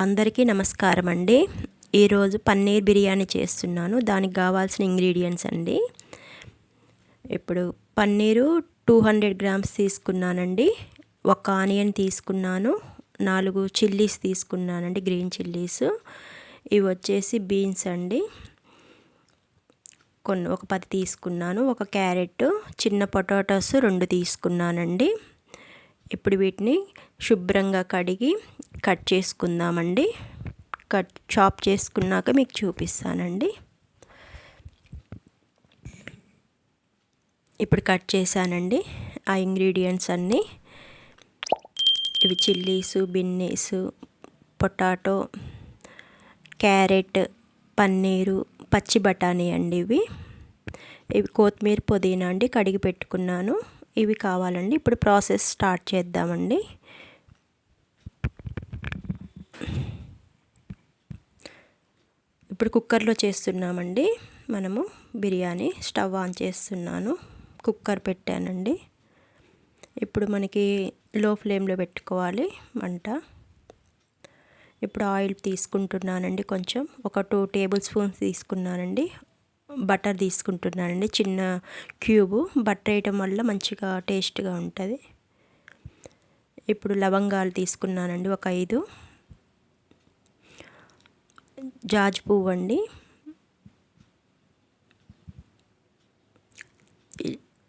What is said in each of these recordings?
అందరికీ నమస్కారం అండి. ఈరోజు పన్నీర్ బిర్యానీ చేస్తున్నాను. దానికి కావాల్సిన ఇంగ్రీడియంట్స్ అండి. ఇప్పుడు పన్నీరు టూ హండ్రెడ్ గ్రామ్స్ తీసుకున్నానండి. ఒక ఆనియన్ తీసుకున్నాను. నాలుగు చిల్లీస్ తీసుకున్నానండి గ్రీన్ చిల్లీస్. ఇవి వచ్చేసి బీన్స్ అండి. కొన్ని ఒక పది తీసుకున్నాను. ఒక క్యారెట్ చిన్న పొటాటోస్ రెండు తీసుకున్నానండి. ఇప్పుడు వీటిని శుభ్రంగా కడిగి కట్ చేసుకుందామండి. కట్ చాప్ చేసుకున్నాక మీకు చూపిస్తానండి. ఇప్పుడు కట్ చేశానండి. ఆ ఇంగ్రీడియంట్స్ అన్నీ. ఇవి chillies beans potato carrot paneer పచ్చి బఠానీ అండి ఇవి. ఇవి కొత్తిమీర పుదీనా అండి కడిగి పెట్టుకున్నాను. ఇవి కావాలండి. ఇప్పుడు ప్రాసెస్ స్టార్ట్ చేద్దామండి. ఇప్పుడు కుక్కర్లో చేస్తున్నామండి. మనము బిర్యానీ స్టవ్ ఆన్ చేస్తున్నాను. కుక్కర్ పెట్టానండి. ఇప్పుడు మనకి లో ఫ్లేమ్లో పెట్టుకోవాలి వంట ఇప్పుడు ఆయిల్ తీసుకుంటున్నానండి కొంచెం. ఒక టూ టేబుల్ స్పూన్స్ తీసుకున్నానండి. బటర్ తీసుకుంటున్నానండి. చిన్న క్యూబు. బటర్ వేయటం వల్ల మంచిగా టేస్ట్గా ఉంటుంది. ఇప్పుడు లవంగాలు తీసుకున్నానండి ఒక ఐదు. జాజ్ పువ్వు అండి.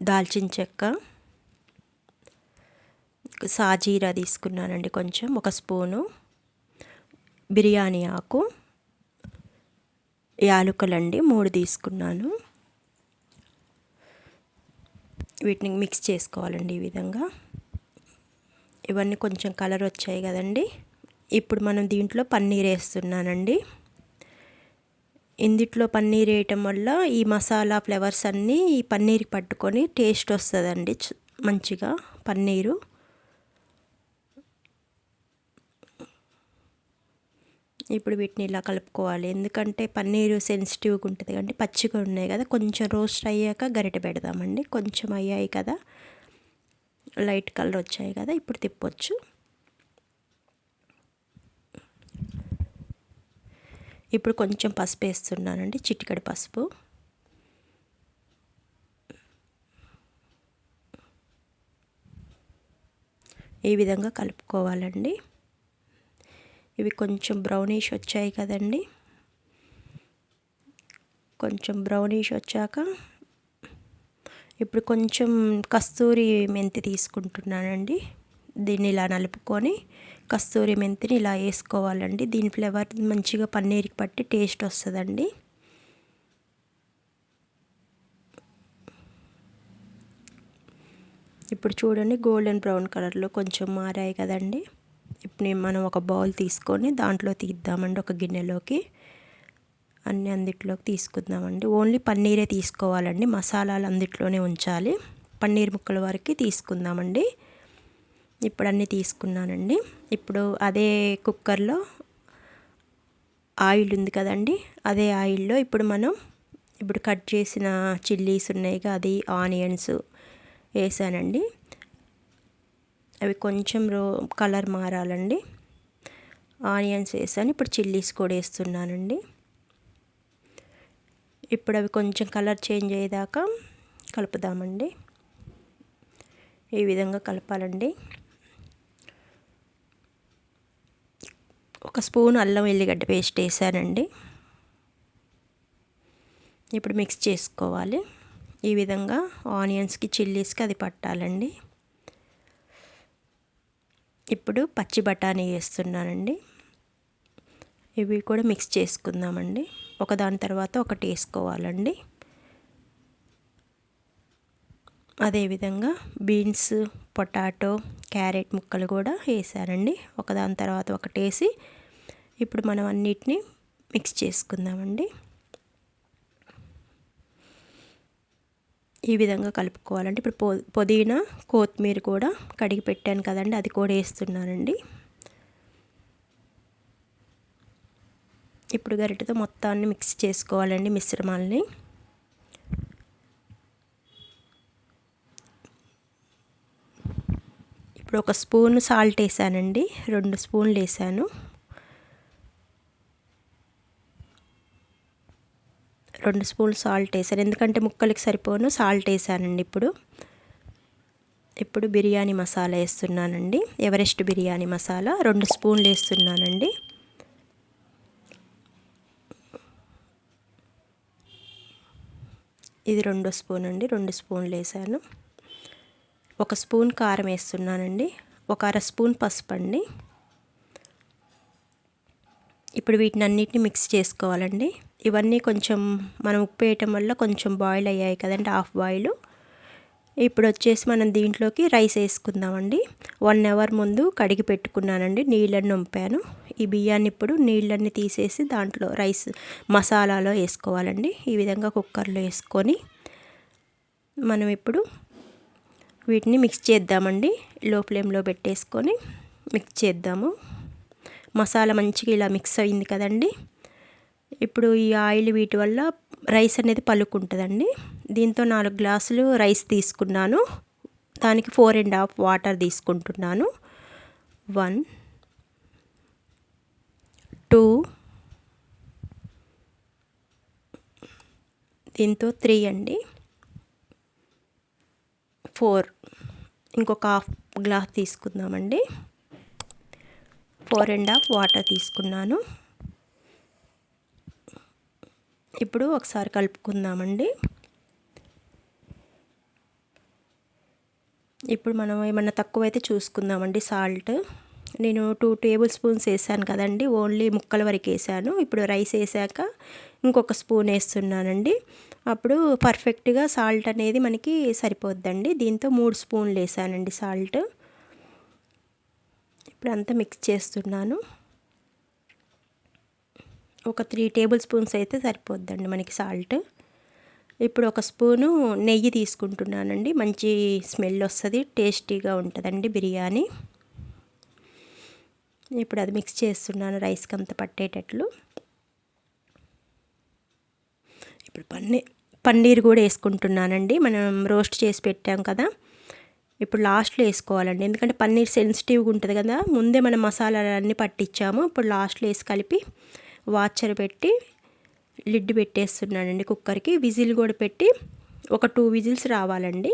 దాల్చిన చెక్క. సాజీరా తీసుకున్నానండి కొంచెం ఒక స్పూను. బిర్యానీ ఆకు. యాలకులండి మూడు తీసుకున్నాను. వీటిని మిక్స్ చేసుకోవాలండి ఈ విధంగా. ఇవన్నీ కొంచెం కలర్ వచ్చాయి కదండి. ఇప్పుడు మనం దీంట్లో పన్నీర్ వేస్తున్నానండి. ఇందిట్లో పన్నీర్ వేయటం వల్ల ఈ మసాలా ఫ్లేవర్స్ అన్నీ ఈ పన్నీర్ పట్టుకొని టేస్ట్ వస్తుందండి మంచిగా పన్నీరు. ఇప్పుడు వీటిని ఇలా కలుపుకోవాలి. ఎందుకంటే పన్నీరు సెన్సిటివ్గా ఉంటుంది కంటే పచ్చిగా ఉన్నాయి కదా కొంచెం రోస్ట్ అయ్యాక గరిటె పెడదామండి. కొంచెం అయ్యాయి కదా లైట్ కలర్ వచ్చాయి కదా ఇప్పుడు తిప్పొచ్చు. ఇప్పుడు కొంచెం పసుపు వేస్తున్నానండి చిటికడి పసుపు. ఈ విధంగా కలుపుకోవాలండి. ఇవి కొంచెం బ్రౌనిష్ వచ్చాయి కదండి. కొంచెం బ్రౌనిష్ వచ్చాక ఇప్పుడు కొంచెం కస్తూరి మెంతి తీసుకుంటున్నానండి. దీన్ని ఇలా నలుపుకొని కస్తూరి మెంతిని ఇలా వేసుకోవాలండి. దీని ఫ్లేవర్ మంచిగా పన్నీర్కి పట్టి టేస్ట్ వస్తుందండి. ఇప్పుడు చూడండి గోల్డెన్ బ్రౌన్ కలర్లో కొంచెం మారాయి కదండి. ఇప్పుడు మనం ఒక బౌల్ తీసుకొని దాంట్లో తీద్దామండి ఒక గిన్నెలోకి. అన్ని అందిట్లోకి తీసుకుందామండి. ఓన్లీ పన్నీరే తీసుకోవాలండి. మసాలాలు అందిట్లోనే ఉంచాలి. పన్నీర్ ముక్కల వరకు తీసుకుందామండి. ఇప్పుడు అన్నీ తీసుకున్నానండి. ఇప్పుడు అదే కుక్కర్లో ఆయిల్ ఉంది కదండి. అదే ఆయిల్లో ఇప్పుడు మనం ఇప్పుడు కట్ చేసిన చిల్లీస్ ఉన్నాయి అది ఆనియన్స్ వేసానండి. అవి కొంచెం రో కలర్ మారాలండి. ఆనియన్స్ వేసాను. ఇప్పుడు చిల్లీస్ కూడా వేస్తున్నానండి. ఇప్పుడు అవి కొంచెం కలర్ చేంజ్ అయ్యేదాకా కలుపుదామండి. ఈ విధంగా కలపాలండి. ఒక స్పూన్ అల్లం వెల్లిగడ్డ పేస్ట్ వేసానండి. ఇప్పుడు మిక్స్ చేసుకోవాలి. ఈ విధంగా ఆనియన్స్కి చిల్లీస్కి అది పట్టాలండి. ఇప్పుడు పచ్చి బఠానీ వేస్తున్నానండి. ఇవి కూడా మిక్స్ చేసుకుందామండి. ఒకదాని తర్వాత ఒకటి వేసుకోవాలండి. అదేవిధంగా బీన్స్ పొటాటో క్యారెట్ ముక్కలు కూడా వేసానండి. ఒకదాని తర్వాత ఒకటి వేసి ఇప్పుడు మనం అన్నిటిని మిక్స్ చేసుకుందామండి. ఈ విధంగా కలుపుకోవాలంటే ఇప్పుడు పొ పుదీనా కొత్తిమీర కూడా కడిగి పెట్టాను కదండి. అది కూడా వేస్తున్నానండి. ఇప్పుడు గరిటతో మొత్తాన్ని మిక్స్ చేసుకోవాలండి మిశ్రమాల్ని. ఇప్పుడు ఒక స్పూన్ సాల్ట్ వేసానండి. రెండు స్పూన్లు వేసాను. రెండు స్పూన్లు సాల్ట్ వేసాను. ఎందుకంటే ముక్కలకి సరిపోను సాల్ట్ వేసానండి ఇప్పుడు. ఇప్పుడు బిర్యానీ మసాలా వేస్తున్నానండి. ఎవరెస్ట్ బిర్యానీ మసాలా రెండు స్పూన్లు వేస్తున్నానండి. ఇది రెండో స్పూన్ అండి రెండు స్పూన్లు వేసాను. ఒక స్పూన్ కారం వేస్తున్నానండి ఒక అర స్పూన్ పసుపు అండి. ఇప్పుడు వీటిని అన్నిటిని మిక్స్ చేసుకోవాలండి. ఇవన్నీ కొంచెం మనం ఉప్పు వేయటం వల్ల కొంచెం బాయిల్ అయ్యాయి కదండి హాఫ్ బాయిల్ ఇప్పుడు వచ్చేసి మనం దీంట్లోకి రైస్ వేసుకుందామండి. వన్ అవర్ ముందు కడిగి పెట్టుకున్నానండి నీళ్ళని నింపాను. ఈ బియ్యాన్ని ఇప్పుడు నీళ్ళన్ని తీసేసి దాంట్లో రైస్ మసాలాలో వేసుకోవాలండి. ఈ విధంగా కుక్కర్లో వేసుకొని మనం ఇప్పుడు వీటిని మిక్స్ చేద్దామండి. లో ఫ్లేమ్లో పెట్టేసుకొని మిక్స్ చేద్దాము. మసాలా మంచిగా ఇలా మిక్స్ అయింది కదండి. ఇప్పుడు ఈ ఆయిల్ వీటి వల్ల రైస్ అనేది పలుకుంటుందండి. దీంతో నాలుగు గ్లాసులు రైస్ తీసుకున్నాను. దానికి ఫోర్ అండ్ హాఫ్ వాటర్ తీసుకుంటున్నాను. వన్ టూ దీంతో త్రీ అండి. ఫోర్ ఇంకొక హాఫ్ గ్లాస్ తీసుకుందామండి. ఫోర్ అండ్ హాఫ్ వాటర్ తీసుకున్నాను. ఇప్పుడు ఒకసారి కలుపుకుందామండి. ఇప్పుడు మనం ఏమన్నా తక్కువైతే చూసుకుందామండి సాల్ట్. నేను టూ టేబుల్ స్పూన్స్ వేసాను కదండి ఓన్లీ ముక్కల వరకు వేసాను. ఇప్పుడు రైస్ వేసాక ఇంకొక స్పూన్ వేస్తున్నానండి. అప్పుడు పర్ఫెక్ట్గా సాల్ట్ అనేది మనకి సరిపోద్దండి. దీంతో మూడు స్పూన్లు వేసానండి సాల్ట్. ఇప్పుడు అంతా మిక్స్ చేస్తున్నాను. ఒక త్రీ టేబుల్ స్పూన్స్ అయితే సరిపోద్దండి మనకి సాల్ట్. ఇప్పుడు ఒక స్పూను నెయ్యి తీసుకుంటున్నానండి. మంచి స్మెల్ వస్తుంది టేస్టీగా ఉంటుందండి బిర్యానీ. ఇప్పుడు అది మిక్స్ చేస్తున్నాను రైస్కి అంత పట్టేటట్లు. ఇప్పుడు పన్నీర్ పన్నీర్ కూడా వేసుకుంటున్నానండి. మనం రోస్ట్ చేసి పెట్టాం కదా. ఇప్పుడు లాస్ట్లో వేసుకోవాలండి. ఎందుకంటే పన్నీర్ సెన్సిటివ్గా ఉంటుంది కదా. ముందే మనం మసాలాలన్నీ పట్టించాము. ఇప్పుడు లాస్ట్లో వేసి కలిపి వాచర్ పెట్టి లిడ్ పెట్టేస్తున్నానండి కుక్కర్కి. విజిల్ కూడా పెట్టి ఒక టూ విజిల్స్ రావాలండి.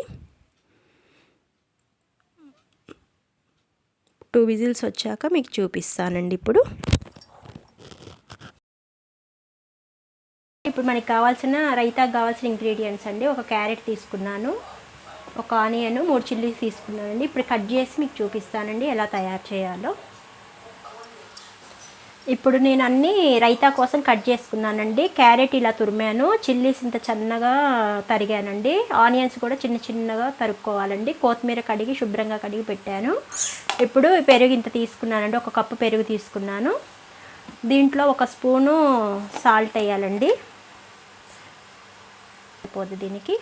టూ విజిల్స్ వచ్చాక మీకు చూపిస్తానండి ఇప్పుడు. ఇప్పుడు మనకి కావాల్సిన రైతాకు కావాల్సిన ఇంగ్రీడియంట్స్ అండి. ఒక క్యారెట్ తీసుకున్నాను ఒక ఆనియన్ మూడు చిల్లీస్ తీసుకున్నానండి. ఇప్పుడు కట్ చేసి మీకు చూపిస్తానండి ఎలా తయారు చేయాలో. ఇప్పుడు నేను అన్నీ రైతా కోసం కట్ చేసుకున్నానండి. క్యారెట్ ఇలా తురిమాను. చిల్లీస్ ఇంత చిన్నగా తరిగానండి. ఆనియన్స్ కూడా చిన్న చిన్నగా తరుక్కోవాలండి. కొత్తిమీర కడిగి శుభ్రంగా కడిగి పెట్టాను. ఇప్పుడు పెరుగు ఇంత తీసుకున్నానండి. ఒక కప్పు పెరుగు తీసుకున్నాను. దీంట్లో ఒక స్పూను సాల్ట్ వేయాలండి. పోదు దీనికి.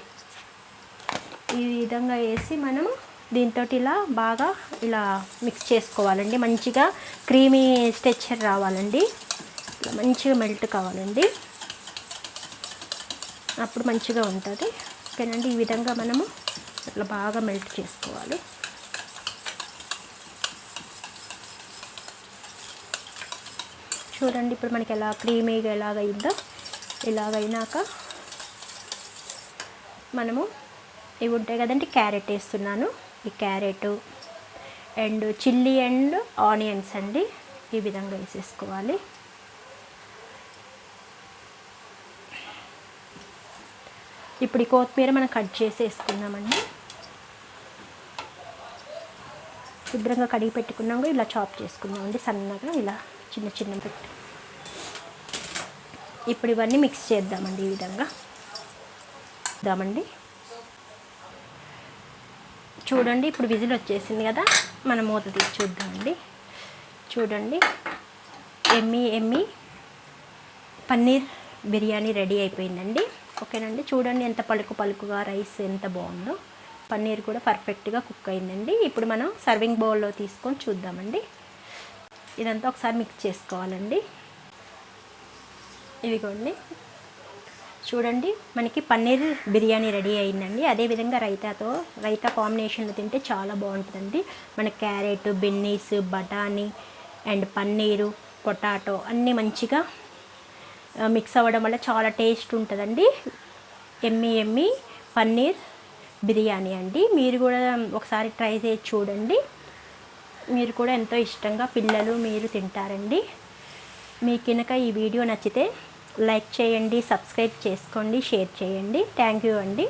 ఈ విధంగా వేసి మనం దీంతో ఇలా బాగా ఇలా మిక్స్ చేసుకోవాలండి. మంచిగా క్రీమీ స్టెచ్చర్ రావాలండి. మంచిగా మెల్ట్ కావాలండి. అప్పుడు మంచిగా ఉంటుంది. ఓకేనండి. ఈ విధంగా మనము ఇట్లా బాగా మెల్ట్ చేసుకోవాలి. చూడండి ఇప్పుడు మనకి ఎలా క్రీమీగా ఎలాగైందో. ఇలాగైనాక మనము ఇవి ఉంటాయి కదండి క్యారెట్ వేస్తున్నాను. ఈ carrot and chilli and onions అండి ఈ విధంగా వేసేసుకోవాలి. ఇప్పుడు ఈ కొత్తిమీర మనం కట్ చేసి వేసుకుందామండి శుభ్రంగా కడిగి పెట్టుకున్నాము ఇలా చాప్ చేసుకుందామండి సన్నగా ఇలా చిన్న చిన్న పెట్టి. ఇప్పుడు ఇవన్నీ మిక్స్ చేద్దామండి ఈ విధంగా. దామండి. చూడండి ఇప్పుడు విజిల్ వచ్చేసింది కదా మనం మూత తీసి చూద్దామండి. చూడండి. ఎమ్మి ఎమ్మి. పన్నీర్ బిర్యానీ రెడీ అయిపోయిందండి. ఓకేనండి చూడండి ఎంత పలుకు పలుకుగా రైస్ ఎంత బాగుందో. పన్నీర్ కూడా పర్ఫెక్ట్గా కుక్ అయిందండి. ఇప్పుడు మనం సర్వింగ్ బౌల్లో తీసుకొని చూద్దామండి. ఇదంతా ఒకసారి మిక్స్ చేసుకోవాలండి. ఇదిగోండి. చూడండి మనకి పన్నీర్ బిర్యానీ రెడీ అయిందండి. అదేవిధంగా రైతాతో రైతా కాంబినేషన్లో తింటే చాలా బాగుంటుందండి. మన క్యారెట్ బెన్నీస్ బఠానీ అండ్ పన్నీరు పొటాటో అన్నీ మంచిగా మిక్స్ అవ్వడం వల్ల చాలా టేస్ట్ ఉంటుందండి. ఎమ్మి ఎమ్మి పన్నీర్ బిర్యానీ అండి. మీరు కూడా ఒకసారి ట్రై చేసి చూడండి. మీరు కూడా ఎంతో ఇష్టంగా పిల్లలు మీరు తింటారండి. మీకు కనుక ఈ వీడియో నచ్చితే లైక్ చేయండి సబ్స్క్రైబ్ చేసుకోండి షేర్ చేయండి. థ్యాంక్ యూ అండి.